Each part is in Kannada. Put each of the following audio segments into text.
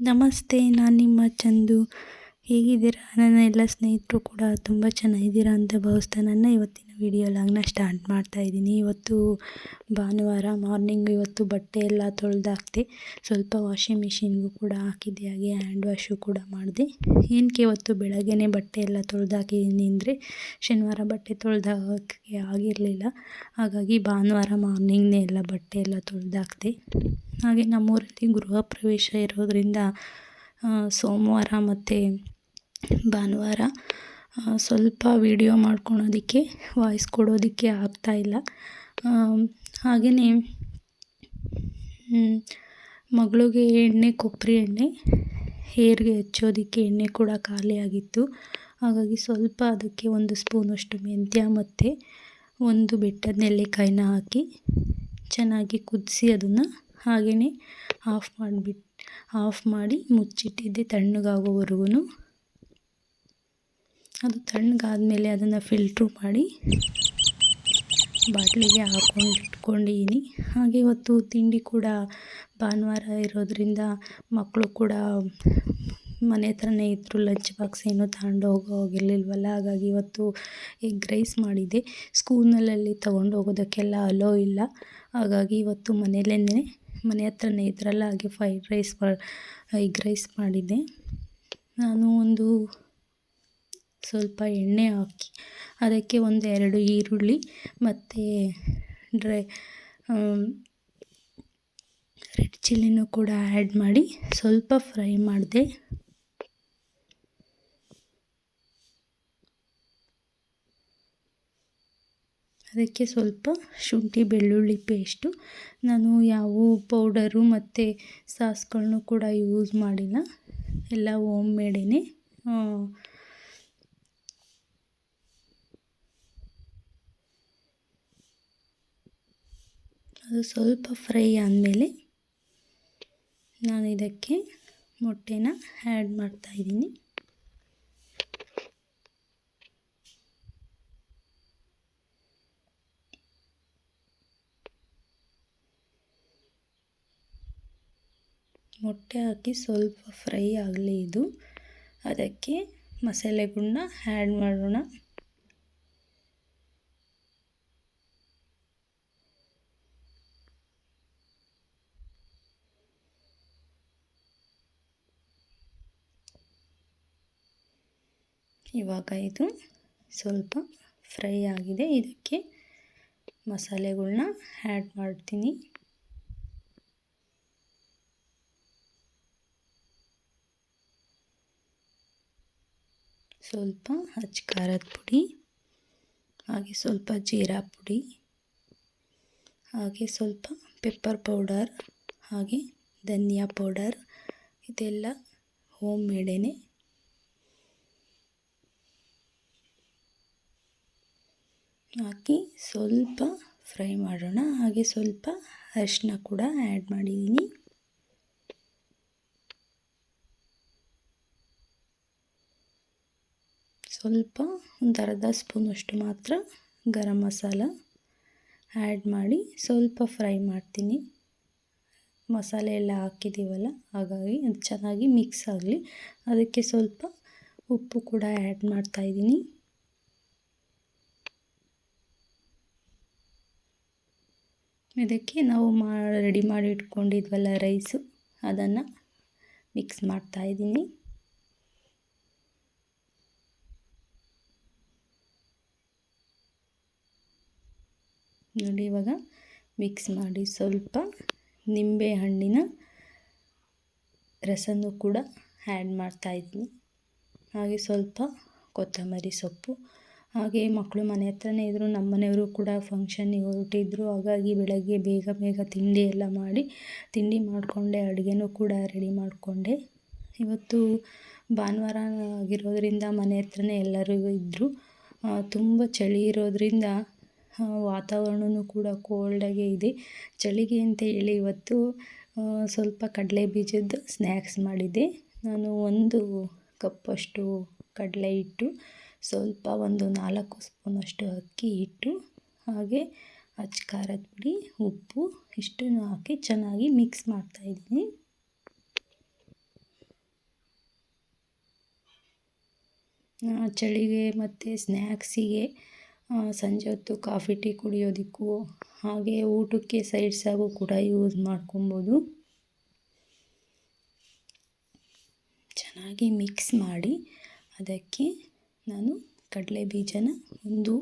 ನಮಸ್ತೆ, ನಾನು ನಿಮ್ಮ ಚಂದು. ಹೇಗಿದ್ದೀರಾ? ನನ್ನ ಎಲ್ಲ ಸ್ನೇಹಿತರು ಕೂಡ ತುಂಬ ಚೆನ್ನಾಗಿದ್ದೀರಾ ಅಂತ ಭಾವಿಸ್ತಾ ನನ್ನ ಇವತ್ತಿನ ವಿಡಿಯೋ ಲಾಗ್ನ ಸ್ಟಾರ್ಟ್ ಮಾಡ್ತಾ ಇದ್ದೀನಿ. ಇವತ್ತು ಭಾನುವಾರ ಮಾರ್ನಿಂಗ್ ಇವತ್ತು ಬಟ್ಟೆ ಎಲ್ಲ ತೊಳೆದಾಕ್ದೆ. ಸ್ವಲ್ಪ ವಾಷಿಂಗ್ ಮಿಷಿನ್ಗೂ ಕೂಡ ಹಾಕಿದ್ದೆ. ಹಾಗೆ ಹ್ಯಾಂಡ್ ವಾಶು ಕೂಡ ಮಾಡಿದೆ. ಏನಕ್ಕೆ ಇವತ್ತು ಬೆಳಗ್ಗೆನೇ ಬಟ್ಟೆ ಎಲ್ಲ ತೊಳೆದಾಕಿದ್ದೀನಿ ಅಂದರೆ ಶನಿವಾರ ಬಟ್ಟೆ ತೊಳೆದಾಕೆ ಆಗಿರಲಿಲ್ಲ. ಹಾಗಾಗಿ ಭಾನುವಾರ ಮಾರ್ನಿಂಗ್ನೇ ಎಲ್ಲ ಬಟ್ಟೆ ಎಲ್ಲ ತೊಳೆದಾಕ್ದೆ. ಹಾಗೆ ನಮ್ಮೂರಲ್ಲಿ ಗೃಹ ಪ್ರವೇಶ ಇರೋದರಿಂದ ಸೋಮವಾರ ಮತ್ತು ಭಾನುವಾರ ಸ್ವಲ್ಪ ವೀಡಿಯೋ ಮಾಡ್ಕೊಳೋದಕ್ಕೆ ವಾಯ್ಸ್ ಕೊಡೋದಕ್ಕೆ ಆಗ್ತಾಯಿಲ್ಲ ಹಾಗೆಯೇ ಮಗಳಿಗೆ ಎಣ್ಣೆ, ಕೊಬ್ಬರಿ ಎಣ್ಣೆ, ಹೇರ್ಗೆ ಹಚ್ಚೋದಕ್ಕೆ ಎಣ್ಣೆ ಕೂಡ ಖಾಲಿಯಾಗಿತ್ತು ಹಾಗಾಗಿ ಸ್ವಲ್ಪ ಅದಕ್ಕೆ ಒಂದು ಸ್ಪೂನಷ್ಟು ಮೆಂತ್ಯ ಮತ್ತು ಒಂದು ಬೆಟ್ಟದ ನೆಲ್ಲಿಕಾಯಿನ ಹಾಕಿ ಚೆನ್ನಾಗಿ ಕುದಿಸಿ ಅದನ್ನು ಹಾಗೆಯೇ ಆಫ್ ಮಾಡಿಬಿಟ್ಟು ಆಫ್ ಮಾಡಿ ಮುಚ್ಚಿಟ್ಟಿದ್ದೆ ತಣ್ಣಗಾಗೋವರೆಗೂ ಅದು ತಣ್ಣಗಾದಮೇಲೆ ಅದನ್ನು ಫಿಲ್ಟ್ರು ಮಾಡಿ ಬಾಟ್ಲಿಗೆ ಹಾಕೊಂಡು ಇಟ್ಕೊಂಡಿದ್ದೀನಿ. ಹಾಗೆ ಇವತ್ತು ತಿಂಡಿ ಕೂಡ ಭಾನುವಾರ ಇರೋದರಿಂದ ಮಕ್ಕಳು ಕೂಡ ಮನೆ ಹತ್ರನೇ ಇದ್ದರು ಲಂಚ್ ಬಾಕ್ಸ್ ಏನೂ ತಗೊಂಡು ಹೋಗೋ ಹೋಗಿರಲಿಲ್ವಲ್ಲ? ಹಾಗಾಗಿ ಇವತ್ತು ಎಗ್ ರೈಸ್ ಮಾಡಿದ್ದೆ ಸ್ಕೂಲ್ನಲ್ಲಿ ತೊಗೊಂಡು ಹೋಗೋದಕ್ಕೆಲ್ಲ ಅಲೋ ಇಲ್ಲ. ಹಾಗಾಗಿ ಇವತ್ತು ಮನೆಯಲ್ಲೇ ಮನೆ ಹತ್ರನೇ ಇದ್ರಲ್ಲ ಹಾಗೆ ಫ್ರೈಡ್ ರೈಸ್ ಎಗ್ ರೈಸ್ ಮಾಡಿದ್ದೆ ನಾನು ಒಂದು ಸ್ವಲ್ಪ ಎಣ್ಣೆ ಹಾಕಿ, ಅದಕ್ಕೆ ಒಂದು ಎರಡು ಈರುಳ್ಳಿ ಮತ್ತು ಡ್ರೈ ರೆಡ್ ಚಿಲ್ಲಿನೂ ಕೂಡ ಆ್ಯಡ್ ಮಾಡಿ ಸ್ವಲ್ಪ ಫ್ರೈ ಮಾಡಿದೆ. ಅದಕ್ಕೆ ಸ್ವಲ್ಪ ಶುಂಠಿ ಬೆಳ್ಳುಳ್ಳಿ ಪೇಸ್ಟು. ನಾನು ಯಾವ ಪೌಡರು ಮತ್ತು ಸಾಸ್ಗಳನ್ನೂ ಕೂಡ ಯೂಸ್ ಮಾಡಿಲ್ಲ. ಎಲ್ಲ ಓಮ್ ಮೇಡೇ ಅದು ಸ್ವಲ್ಪ ಫ್ರೈ ಆದಮೇಲೆ ನಾನು ಇದಕ್ಕೆ ಮೊಟ್ಟೆನ ಆ್ಯಡ್ ಮಾಡ್ತಾಯಿದ್ದೀನಿ ಮೊಟ್ಟೆ ಹಾಕಿ ಸ್ವಲ್ಪ ಫ್ರೈ ಆಗಲಿ ಇದು. ಅದಕ್ಕೆ ಮಸಾಲೆಗಳನ್ನ ಆ್ಯಡ್ ಮಾಡೋಣ. ಇವಾಗ ಇದು ಸ್ವಲ್ಪ ಫ್ರೈ ಆಗಿದೆ. ಇದಕ್ಕೆ ಮಸಾಲೆಗಳ್ನ ಆ್ಯಡ್ ಮಾಡ್ತೀನಿ. ಸ್ವಲ್ಪ ಹಚ್ಚ ಖಾರದ ಪುಡಿ, ಹಾಗೆ ಸ್ವಲ್ಪ ಜೀರಾ ಪುಡಿ, ಹಾಗೆ ಸ್ವಲ್ಪ ಪೆಪ್ಪರ್ ಪೌಡರ್ ಹಾಗೆ ಧನಿಯಾ ಪೌಡರ್ ಇದೆಲ್ಲ ಹೋಮ್ ಮೇಡೇ ಹಾಕಿ ಸ್ವಲ್ಪ ಫ್ರೈ ಮಾಡೋಣ. ಹಾಗೆ ಸ್ವಲ್ಪ ಅರಿಶಿನ ಕೂಡ ಆ್ಯಡ್ ಮಾಡಿದ್ದೀನಿ. ಸ್ವಲ್ಪ ಒಂದು ಅರ್ಧ ಸ್ಪೂನಷ್ಟು ಮಾತ್ರ ಗರಂ ಮಸಾಲ ಆ್ಯಡ್ ಮಾಡಿ ಸ್ವಲ್ಪ ಫ್ರೈ ಮಾಡ್ತೀನಿ. ಮಸಾಲೆ ಎಲ್ಲ ಹಾಕಿದ್ದೀವಲ್ಲ ಹಾಗಾಗಿ ಅದು ಚೆನ್ನಾಗಿ ಮಿಕ್ಸ್ ಆಗಲಿ. ಅದಕ್ಕೆ ಸ್ವಲ್ಪ ಉಪ್ಪು ಕೂಡ ಆ್ಯಡ್ ಮಾಡ್ತಾಯಿದ್ದೀನಿ ಇದಕ್ಕೆ ನಾವು ಮಾ, ರೆಡಿ ಮಾಡಿ ಇಟ್ಕೊಂಡಿದ್ವಲ್ಲ ರೈಸು. ಅದನ್ನು ಮಿಕ್ಸ್ ಮಾಡ್ತಾಯಿದ್ದೀನಿ ನೋಡಿ ಇವಾಗ ಮಿಕ್ಸ್ ಮಾಡಿ ಸ್ವಲ್ಪ ನಿಂಬೆ ಹಣ್ಣಿನ ರಸನೂ ಕೂಡ ಆ್ಯಡ್ ಮಾಡ್ತಾಯಿದ್ದೀನಿ ಹಾಗೆ ಸ್ವಲ್ಪ ಕೊತ್ತಂಬರಿ ಸೊಪ್ಪು. ಹಾಗೆ ಮಕ್ಕಳು ಮನೆ ಹತ್ರನೇ ಇದ್ದರು ನಮ್ಮ ಮನೆಯವರು ಕೂಡ ಫಂಕ್ಷನ್ನಿಗೆ ಹೊರಟಿದ್ರು. ಹಾಗಾಗಿ ಬೆಳಗ್ಗೆ ಬೇಗ ಬೇಗ ತಿಂಡಿ ಎಲ್ಲ ಮಾಡಿ, ತಿಂಡಿ ಮಾಡಿಕೊಂಡೆ, ಅಡುಗೆನೂ ಕೂಡ ರೆಡಿ ಮಾಡಿಕೊಂಡೆ. ಇವತ್ತು ಭಾನುವಾರ ಆಗಿರೋದರಿಂದ ಮನೆ ಹತ್ರನೇ ಎಲ್ಲರೂ ಇದ್ದರು ತುಂಬ ಚಳಿ ಇರೋದರಿಂದ ವಾತಾವರಣವೂ ಕೂಡ ಕೋಲ್ಡಾಗೇ ಇದೆ. ಚಳಿಗೆ ಅಂತ ಹೇಳಿ ಇವತ್ತು ಸ್ವಲ್ಪ ಕಡಲೆ ಬೀಜದ ಸ್ನ್ಯಾಕ್ಸ್ ಮಾಡಿದ್ದೆ. ನಾನು ಒಂದು ಕಪ್ಪಷ್ಟು ಕಡಲೆ ಹಿಟ್ಟು ಸ್ವಲ್ಪ ಒಂದು ನಾಲ್ಕು ಸ್ಪೂನಷ್ಟು ಅಕ್ಕಿ ಹಿಟ್ಟು, ಹಾಗೆ ಅಚ್ಚ ಖಾರದ ಪುಡಿ, ಉಪ್ಪು, ಇಷ್ಟನ್ನು ಹಾಕಿ ಚೆನ್ನಾಗಿ ಮಿಕ್ಸ್ ಮಾಡ್ತಾಯಿದ್ದೀನಿ ಚಳಿಗೆ ಮತ್ತು ಸ್ನ್ಯಾಕ್ಸಿಗೆ ಸಂಜೆ ಹೊತ್ತು ಕಾಫಿ ಟೀ ಕುಡಿಯೋದಕ್ಕೂ, ಹಾಗೆ ಊಟಕ್ಕೆ ಸೈಡ್ಸಾಗೂ ಕೂಡ ಯೂಸ್ ಮಾಡ್ಕೊಬೋದು. ಚೆನ್ನಾಗಿ ಮಿಕ್ಸ್ ಮಾಡಿ, ಅದಕ್ಕೆ ನಾನು ಕಡಲೆ ಬೀಜನ ಒಂದು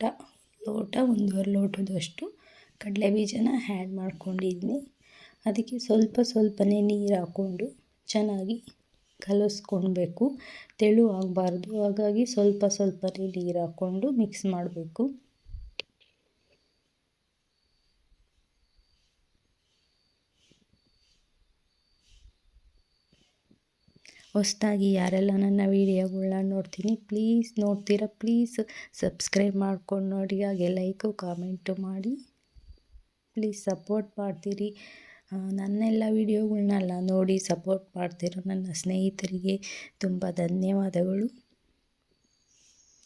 ಲೋಟ ಲೋಟ, ಒಂದೂವರೆ ಲೋಟದಷ್ಟು ಕಡಲೆ ಬೀಜನ ಆ್ಯಡ್ ಮಾಡ್ಕೊಂಡಿದ್ದೀನಿ ಅದಕ್ಕೆ ಸ್ವಲ್ಪ ಸ್ವಲ್ಪನೇ ನೀರು ಹಾಕ್ಕೊಂಡು ಚೆನ್ನಾಗಿ ಕಲಸ್ಕೊಳ್ಬೇಕು. ತೆಳು ಆಗಬಾರ್ದು, ಹಾಗಾಗಿ ಸ್ವಲ್ಪ ಸ್ವಲ್ಪನೇ ನೀರು ಹಾಕ್ಕೊಂಡು ಮಿಕ್ಸ್ ಮಾಡಬೇಕು. ಹೊಸ್ದಾಗಿ ಯಾರೆಲ್ಲ ನನ್ನ ವೀಡಿಯೋಗಳ್ನ ನೋಡ್ತೀನಿ, ಪ್ಲೀಸ್ ನೋಡ್ತೀರಾ? ಪ್ಲೀಸ್ ಸಬ್ಸ್ಕ್ರೈಬ್ ಮಾಡ್ಕೊಂಡು ನೋಡಿ, ಹಾಗೆ ಲೈಕು, ಕಾಮೆಂಟು ಮಾಡಿ. ಪ್ಲೀಸ್ ಸಪೋರ್ಟ್ ಮಾಡ್ತೀರಿ. ನನ್ನೆಲ್ಲ ವೀಡಿಯೋಗಳ್ನೆಲ್ಲ ನೋಡಿ ಸಪೋರ್ಟ್ ಮಾಡ್ತಿರೋ ನನ್ನ ಸ್ನೇಹಿತರಿಗೆ ತುಂಬ ಧನ್ಯವಾದಗಳು.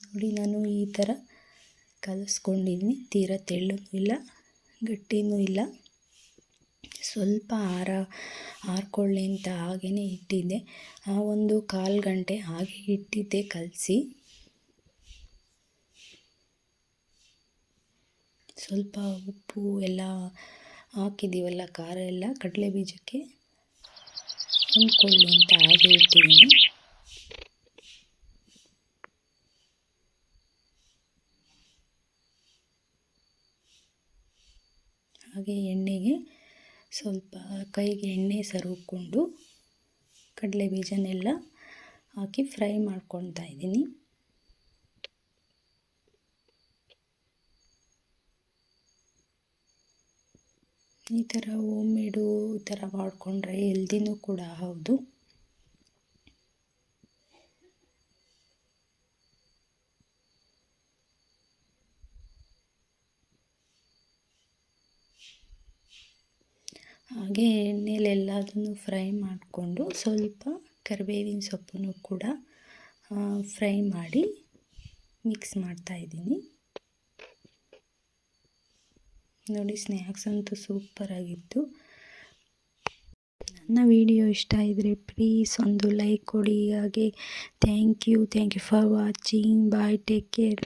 ನೋಡಿ, ನಾನು ಈ ಥರ ಕಲಿಸ್ಕೊಂಡಿದ್ದೀನಿ. ತೀರಾ ತೆಳ್ಳೂ ಇಲ್ಲ, ಗಟ್ಟಿನೂ ಇಲ್ಲ. ಸ್ವಲ್ಪ ಆರ, ಆರ್ಕೊಳ್ಳಿ ಅಂತ ಹಾಗೆಯೇ ಇಟ್ಟಿದ್ದೆ. ಆ ಒಂದು ಕಾಲು ಗಂಟೆ ಹಾಗೆ ಇಟ್ಟಿದ್ದೆ ಕಲಸಿ. ಸ್ವಲ್ಪ ಉಪ್ಪು ಎಲ್ಲ ಹಾಕಿದ್ದೀವಲ್ಲ, ಖಾರ ಎಲ್ಲ, ಕಡಲೆ ಬೀಜಕ್ಕೆ ಹೊಂದ್ಕೊಳ್ಳಿ ಅಂತ ಹಾಗೆ ಇಟ್ಟಿದ್ದೀನಿ. ಹಾಗೆ ಎಣ್ಣೆಗೆ ಸ್ವಲ್ಪ ಕೈಗೆ ಎಣ್ಣೆ ಸರುಕೊಂಡು ಕಡಲೆ ಬೀಜನೆಲ್ಲ ಹಾಕಿ ಫ್ರೈ ಮಾಡ್ಕೊಳ್ತಾ ಇದ್ದೀನಿ. ಈ ಥರ ಹೋಮ್ ಮೇಡು ಈ ಥರ ಮಾಡಿಕೊಂಡ್ರೆ ಹೆಲ್ದಿನೂ ಕೂಡ ಹೌದು. ಹಾಗೆ ಎಣ್ಣೆಲೆಲ್ಲದನ್ನು ಫ್ರೈ ಮಾಡಿಕೊಂಡು ಸ್ವಲ್ಪ ಕರಿಬೇವಿನ ಸೊಪ್ಪನ್ನು ಕೂಡ ಫ್ರೈ ಮಾಡಿ ಮಿಕ್ಸ್ ಮಾಡ್ತಾಯಿದ್ದೀನಿ ನೋಡಿ ಸ್ನ್ಯಾಕ್ಸ್ ಅಂತೂ ಸೂಪರಾಗಿತ್ತು ನನ್ನ ವಿಡಿಯೋ ಇಷ್ಟ ಇದ್ದರೆ ಪ್ಲೀಸ್ ಒಂದು ಲೈಕ್ ಕೊಡಿ. ಹಾಗೆ thank you thank you for watching. Bye, take care.